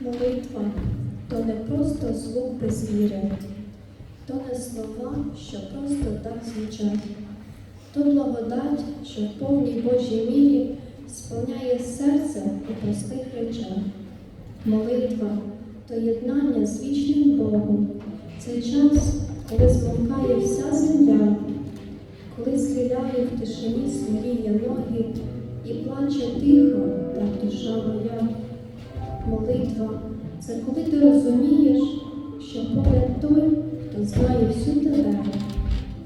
Молитва то не просто звук без віри, то не слова, що просто так звучать, то благодать, що в повній Божій мірі сповняє серце у простих речах. Молитва то єднання з вічним Богом. Це час, коли змовкає вся земля, коли схиляє в тишині смиріє ноги і плаче тихо, так душа. Молитва це коли ти розумієш, що поряд той, хто знає всю тебе,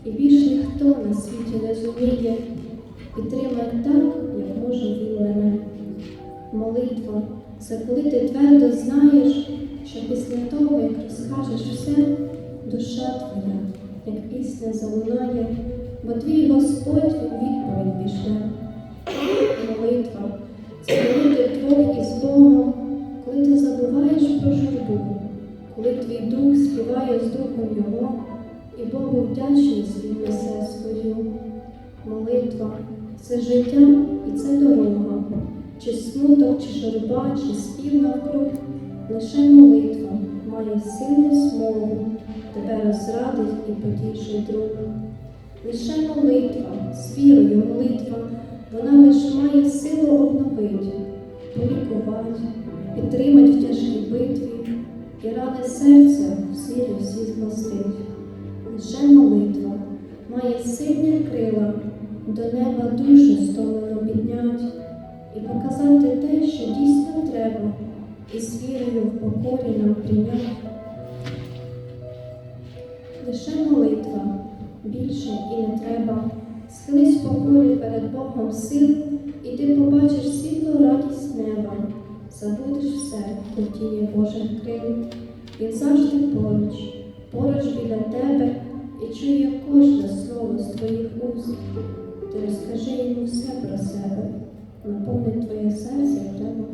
і більш ніхто на світі не зуміє підтримати так, як може він мене. Молитва це коли ти твердо знаєш, що після того, як розкажеш все, душа твоя, як пісня залунає, бо твій Господь відповідь дух співає з духом Його, і Богу вдячність він несе свою. Молитва це життя і це дорога, чи смуток, чи журба, чи спів навкруг. Лише молитва має силу й змогу, тебе розрадить і потішить друг. Лише молитва, з вірою молитва, вона лиш має силу обновити, полікувати, підтримати в тяжкій битві і рани серця силі всі змостить. Лише молитва має сильні крила, до неба душу стомлено піднять і показати те, що дійсно треба, і з вірою в покорі нам прийняти. Лише молитва, більше і не треба. Схились в покорі перед Богом сил, і ти побачиш світлу радість неба, забудеш все у тіні Божих крил. Він завжди поруч, поруч біля тебе і чує кожне слово з твоїх уст. Ти розкажи йому все про себе, наповни твоє серце тут.